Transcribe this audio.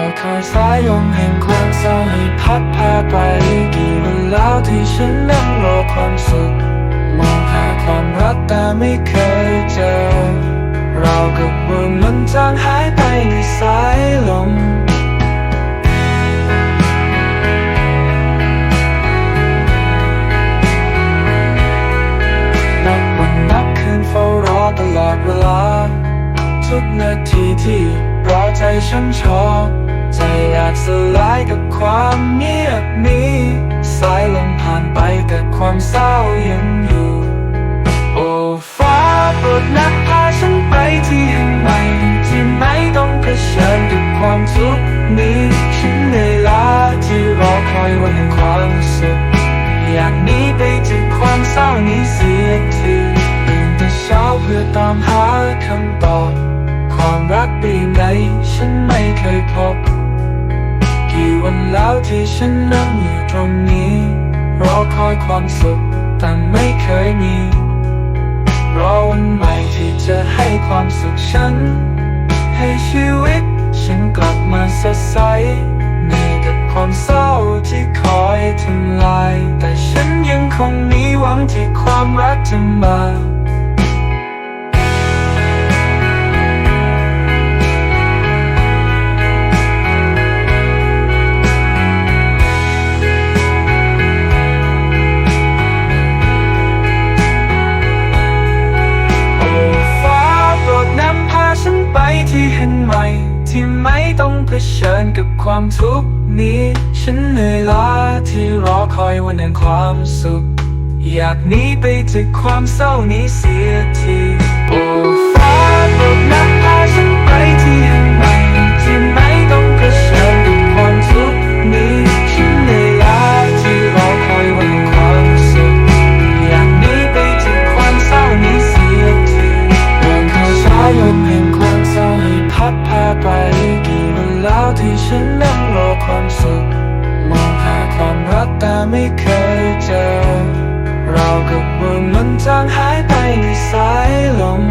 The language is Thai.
อคอยสายลมแห่งความเศร้าให้พัดพาไปกี่วันแล้วที่ฉันนั่งรอความสุข มองหาความรักแต่ไม่เคยเจอ เรากับว่ามันจางหายไปในสายลมนับวันนับคืนเฝ้ารอตลอดเวลา ทุกนาทีที่ รอใจฉันชอบ ใจอยากสลายกับความเงียบนี้ สายลมผ่านไปแต่ความเศร้ายังอยู่ โอ้ฟ้าโปรดนักพาฉันไปที่แห่งใหม่ที่ไม่ต้องเผชิญกับความทุกข์ เคยพบ กี่วันแล้วที่ฉันนั่งอยู่ตรงนี้ รอคอยความสุขแต่ไม่เคยมี รอวันใหม่ที่จะให้ความสุขฉัน ให้ชีวิตฉันกลับมาสดใสเหนื่อยกับความเศร้าที่คอยทำลาย แต่ฉันยังคงมีหวังที่ความรักจะมา เผชิญกับความทุกข์นี้ ฉันเหนื่อยล้าที่รอคอยวันแห่งความสุข อยากหนีไปจากความเศร้านี้เสียทีโอ้ ฉันนั่งรอความสุข มองหาความรักแต่ไม่เคยเจอ เรากับว่ามันจางหายไปในสายลม